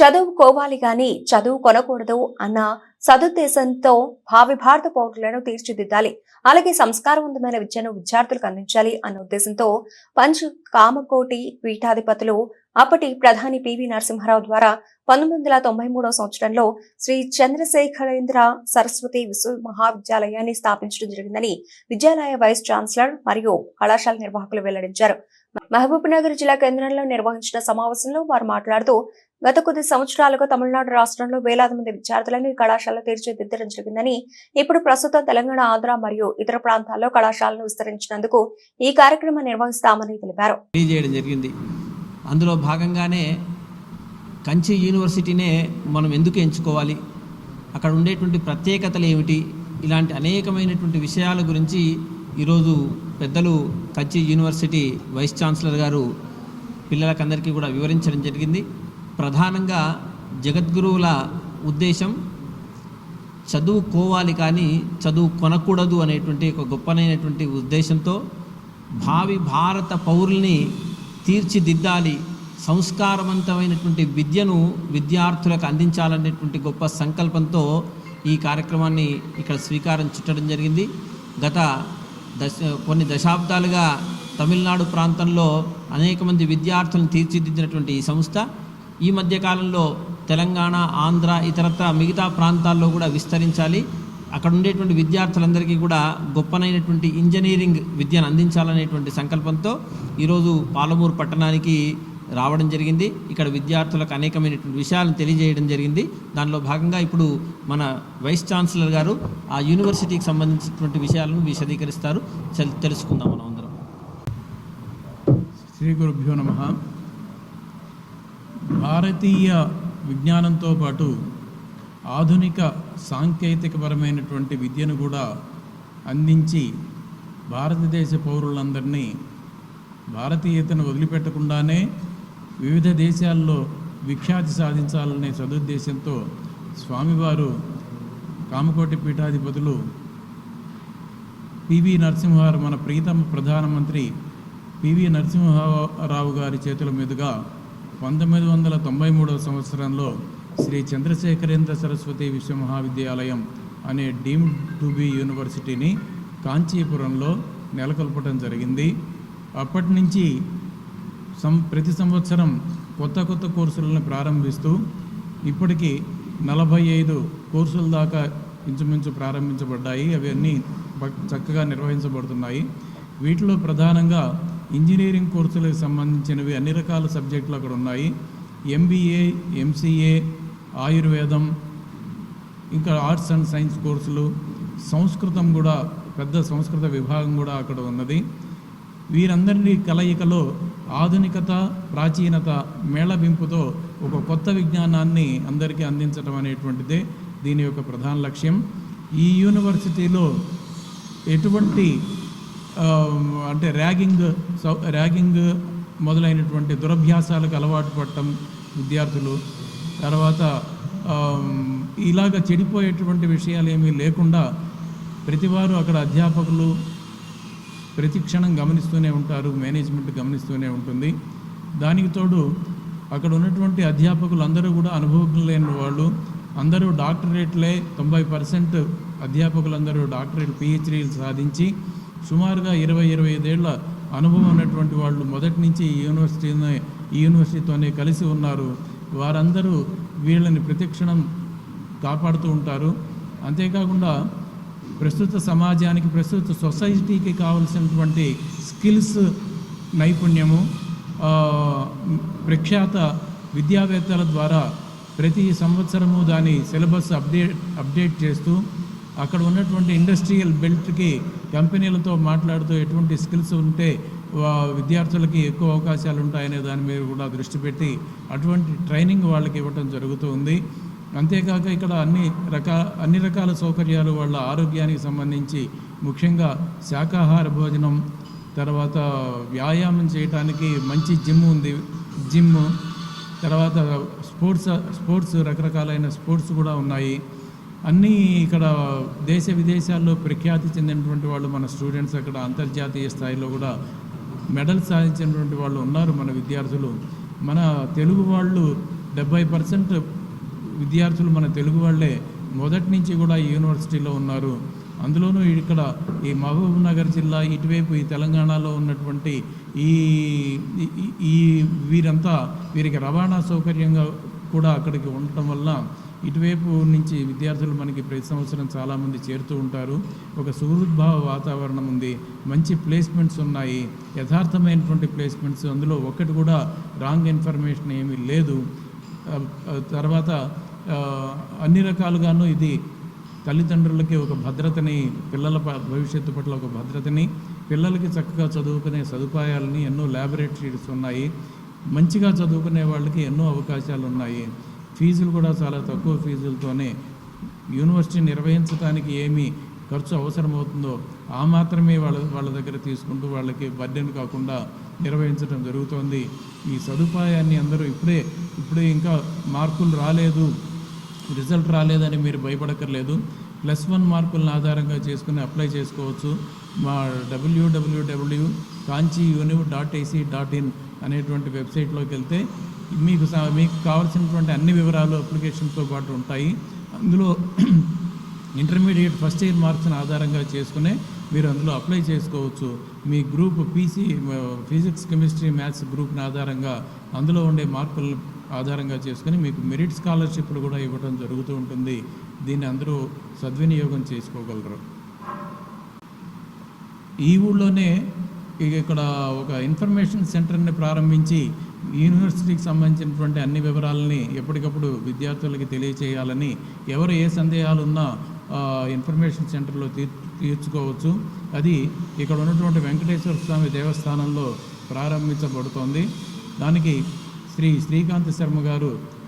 చదువుకోవాలి గాని చదువు కొనకూడదు అన్న సదుద్దేశంతో భావి భారత పౌరులను తీర్చిదిద్దాలి. అలాగే సంస్కారవంతమైన విద్యను విద్యార్థులకు అందించాలి అన్న ఉద్దేశంతో పంచ్ కామకోటి పీఠాధిపతులు అప్పటి ప్రధాని పివి నరసింహారావు ద్వారా పంతొమ్మిది వందల తొంభై మూడవ సంవత్సరంలో శ్రీ చంద్రశేఖరేంద్ర సరస్వతి విశ్వ మహావిద్యాలయాన్ని స్థాపించడం జరిగిందని విద్యాలయ వైస్ ఛాన్సలర్ మరియు కళాశాల నిర్వాహకులు వెల్లడించారు. మహబూబ్ నగర్ జిల్లా కేంద్రంలో నిర్వహించిన సమావేశంలో వారు మాట్లాడుతూ గత కొద్ది సంవత్సరాలుగా తమిళనాడు రాష్ట్రంలో వేలాది మంది విద్యార్థులను ఈ కళాశాలలో తీర్చిదిద్దడం జరిగిందని ఇప్పుడు ప్రస్తుతం తెలంగాణ ఆంధ్ర మరియు ఇతర ప్రాంతాల్లో కళాశాలను విస్తరించినందుకు ఈ కార్యక్రమం నిర్వహిస్తామని తెలిపారు. తెలియజేయడం జరిగింది. అందులో భాగంగానే కంచి యూనివర్సిటీనే మనం ఎందుకు ఎంచుకోవాలి? అక్కడ ఉండేటువంటి ప్రత్యేకతలు ఏమిటి? ఇలాంటి అనేకమైనటువంటి విషయాల గురించి ఈరోజు పెద్దలు కచ్చి యూనివర్సిటీ వైస్ ఛాన్సలర్ గారు పిల్లలకందరికీ కూడా వివరించడం జరిగింది. ప్రధానంగా జగద్గురువుల ఉద్దేశం చదువుకోవాలి కానీ చదువు కొనకూడదు అనేటువంటి ఒక గొప్పనైనటువంటి ఉద్దేశంతో భావి భారత పౌరుల్ని తీర్చిదిద్దాలి సంస్కారవంతమైనటువంటి విద్యను విద్యార్థులకు అందించాలనేటువంటి గొప్ప సంకల్పంతో ఈ కార్యక్రమాన్ని ఇక్కడ స్వీకారం చుట్టడం జరిగింది. గత దశ కొన్ని దశాబ్దాలుగా తమిళనాడు ప్రాంతంలో అనేక మంది విద్యార్థులను తీర్చిదిద్దినటువంటి ఈ సంస్థ. ఈ మధ్య కాలంలో తెలంగాణ ఆంధ్ర ఇతరత్ర మిగతా ప్రాంతాల్లో కూడా విస్తరించాలి. అక్కడ ఉండేటువంటి విద్యార్థులందరికీ కూడా గొప్పనైనటువంటి ఇంజనీరింగ్ విద్యను అందించాలనేటువంటి సంకల్పంతో ఈరోజు పాలమూరు పట్టణానికి రావడం జరిగింది. ఇక్కడ విద్యార్థులకు అనేకమైనటువంటి విషయాలను తెలియజేయడం జరిగింది. దానిలో భాగంగా ఇప్పుడు మన వైస్ ఛాన్సలర్ గారు ఆ యూనివర్సిటీకి సంబంధించినటువంటి విషయాలను విశదీకరిస్తారు తెలుసుకుందాం మనం అందరం. శ్రీ గురుభ్యో నమ. భారతీయ విజ్ఞానంతో పాటు ఆధునిక సాంకేతికపరమైనటువంటి విద్యను కూడా అందించి భారతదేశ పౌరులందరినీ భారతీయతను వదిలిపెట్టకుండానే వివిధ దేశాల్లో విఖ్యాతి సాధించాలనే సదుద్దేశంతో స్వామివారు కామకోటి పీఠాధిపతులు పివి నరసింహారావు మన ప్రీతమ ప్రధానమంత్రి పివి నరసింహారావు గారి చేతుల మీదుగా పంతొమ్మిది వందల తొంభై మూడవ సంవత్సరంలో శ్రీ చంద్రశేఖరేంద్ర సరస్వతి విశ్వమహావిద్యాలయం అనే డీమ్డ్ టు బి యూనివర్సిటీని కాంచీపురంలో నెలకొల్పడం జరిగింది. అప్పటి నుంచి సం ప్రతి సంవత్సరం కొత్త కొత్త కోర్సులను ప్రారంభిస్తూ ఇప్పటికీ నలభై ఐదు కోర్సుల దాకా ఇంచుమించు ప్రారంభించబడ్డాయి. అవన్నీ చక్కగా నిర్వహించబడుతున్నాయి. వీటిలో ప్రధానంగా ఇంజనీరింగ్ కోర్సులకు సంబంధించినవి అన్ని రకాల సబ్జెక్టులు అక్కడ ఉన్నాయి. ఎంబీఏ ఎంసీఏ ఆయుర్వేదం ఇంకా ఆర్ట్స్ అండ్ సైన్స్ కోర్సులు సంస్కృతం కూడా పెద్ద సంస్కృత విభాగం కూడా అక్కడ ఉన్నది. వీరందరినీ కలయికలో ఆధునికత ప్రాచీనత మేళవింపుతో ఒక కొత్త విజ్ఞానాన్ని అందరికీ అందించడం అనేటువంటిదే దీని యొక్క ప్రధాన లక్ష్యం. ఈ యూనివర్సిటీలో ఎటువంటి అంటే ర్యాగింగ్ సౌ ర్యాగింగ్ మొదలైనటువంటి దురభ్యాసాలకు అలవాటు పడటం విద్యార్థులు తర్వాత ఇలాగ చెడిపోయేటువంటి విషయాలు ఏమీ లేకుండా ప్రతివారు అక్కడ అధ్యాపకులు ప్రతి క్షణం గమనిస్తూనే ఉంటారు మేనేజ్మెంట్ గమనిస్తూనే ఉంటుంది. దానికి తోడు అక్కడ ఉన్నటువంటి అధ్యాపకులు అందరూ కూడా అనుభవం లేని వాళ్ళు అందరూ డాక్టరేట్లే తొంభై పర్సెంట్ అధ్యాపకులందరూ డాక్టరేట్ పిహెచ్డీలు సాధించి సుమారుగా ఇరవై ఇరవై ఐదేళ్ళ అనుభవం ఉన్నటువంటి వాళ్ళు మొదటి నుంచి ఈ యూనివర్సిటీని ఈ యూనివర్సిటీతోనే కలిసి ఉన్నారు. వారందరూ వీళ్ళని ప్రతిక్షణం కాపాడుతూ ఉంటారు. అంతేకాకుండా ప్రస్తుత సమాజానికి ప్రస్తుత సొసైటీకి కావలసినటువంటి స్కిల్స్ నైపుణ్యము ప్రఖ్యాత విద్యావేత్తల ద్వారా ప్రతి సంవత్సరము దాని సిలబస్ అప్డేట్ అప్డేట్ చేస్తూ అక్కడ ఉన్నటువంటి ఇండస్ట్రియల్ బెల్ట్కి కంపెనీలతో మాట్లాడుతూ ఎటువంటి స్కిల్స్ ఉంటే వా- విద్యార్థులకి ఎక్కువ అవకాశాలు ఉంటాయనే దాని మీద కూడా దృష్టి పెట్టి అటువంటి ట్రైనింగ్ వాళ్ళకి ఇవ్వటం జరుగుతూ ఉంది. అంతేకాక ఇక్కడ అన్ని రకాల అన్ని రకాల సౌకర్యాలు వాళ్ళ ఆరోగ్యానికి సంబంధించి ముఖ్యంగా శాకాహార భోజనం తర్వాత వ్యాయామం చేయడానికి మంచి జిమ్ ఉంది. జిమ్ తర్వాత స్పోర్ట్స్ స్పోర్ట్స్ రకరకాలైన స్పోర్ట్స్ కూడా ఉన్నాయి. అన్నీ ఇక్కడ దేశ విదేశాల్లో ప్రఖ్యాతి చెందినటువంటి వాళ్ళు మన స్టూడెంట్స్ అక్కడ అంతర్జాతీయ స్థాయిలో కూడా మెడల్ సాధించినటువంటి వాళ్ళు ఉన్నారు మన విద్యార్థులు. మన తెలుగు వాళ్ళు డెబ్బై పర్సెంట్ విద్యార్థులు మన తెలుగు వాళ్ళే మొదటి నుంచి కూడా ఈ యూనివర్సిటీలో ఉన్నారు. అందులోనూ ఇక్కడ ఈ మహబూబ్ నగర్ జిల్లా ఇటువైపు ఈ తెలంగాణలో ఉన్నటువంటి ఈ ఈ- వీరంతా వీరికి రవాణా సౌకర్యంగా కూడా అక్కడికి ఉండటం వల్ల ఇటువైపు నుంచి విద్యార్థులు మనకి ప్రతి సంవత్సరం చాలామంది చేరుతూ ఉంటారు. ఒక సుహృద్భావ వాతావరణం ఉంది. మంచి ప్లేస్మెంట్స్ ఉన్నాయి. యథార్థమైనటువంటి ప్లేస్మెంట్స్ అందులో ఒకటి కూడా రాంగ్ ఇన్ఫర్మేషన్ ఏమీ లేదు. తర్వాత అన్ని రకాలుగాను ఇది తల్లిదండ్రులకి ఒక భద్రతని పిల్లల ప- భవిష్యత్తు పట్ల ఒక భద్రతని పిల్లలకి చక్కగా చదువుకునే సదుపాయాలని ఎన్నో ల్యాబొరేటరీస్ ఉన్నాయి. మంచిగా చదువుకునే వాళ్ళకి ఎన్నో అవకాశాలు ఉన్నాయి ఫీజులు కూడా చాలా తక్కువ ఫీజులతోనే. యూనివర్సిటీ నిర్వహించడానికి ఏమి ఖర్చు అవసరమవుతుందో ఆ మాత్రమే వాళ్ళ వాళ్ళ దగ్గర తీసుకుంటూ వాళ్ళకి బర్డెన్ కాకుండా నిర్వహించడం జరుగుతోంది. ఈ సదుపాయాన్ని అందరూ ఇప్పుడే ఇప్పుడే ఇంకా మార్కులు రాలేదు. రిజల్ట్ రాలేదని మీరు భయపడక్కర్లేదు. ప్లస్ వన్ మార్కులను ఆధారంగా చేసుకుని అప్లై చేసుకోవచ్చు. మా W W W Kanchi univ dot AC dot in అనేటువంటి వెబ్సైట్లోకి వెళ్తే మీకు మీకు కావాల్సినటువంటి అన్ని వివరాలు అప్లికేషన్తో పాటు ఉంటాయి. అందులో ఇంటర్మీడియట్ ఫస్ట్ ఇయర్ మార్క్స్ని ఆధారంగా చేసుకునే మీరు అందులో అప్లై చేసుకోవచ్చు. మీ group PC physics chemistry maths గ్రూప్ని ఆధారంగా అందులో ఉండే మార్కులు ఆధారంగా చేసుకుని మీకు మెరిట్ స్కాలర్షిప్లు కూడా ఇవ్వడం జరుగుతూ ఉంటుంది. దీన్ని అందరూ సద్వినియోగం చేసుకోగలరు. ఈ ఊళ్ళోనే ఇక ఇక్కడ ఒక ఇన్ఫర్మేషన్ సెంటర్ని ప్రారంభించి యూనివర్సిటీకి సంబంధించినటువంటి అన్ని వివరాలని ఎప్పటికప్పుడు విద్యార్థులకి తెలియచేయాలని ఎవరు ఏ సందేహాలు ఉన్నా ఇన్ఫర్మేషన్ సెంటర్లో తీర్ తీర్చుకోవచ్చు. అది ఇక్కడ ఉన్నటువంటి వెంకటేశ్వర స్వామి దేవస్థానంలో ప్రారంభించబడుతోంది. దానికి శ్రీ శ్రీకాంత్ శర్మ గారు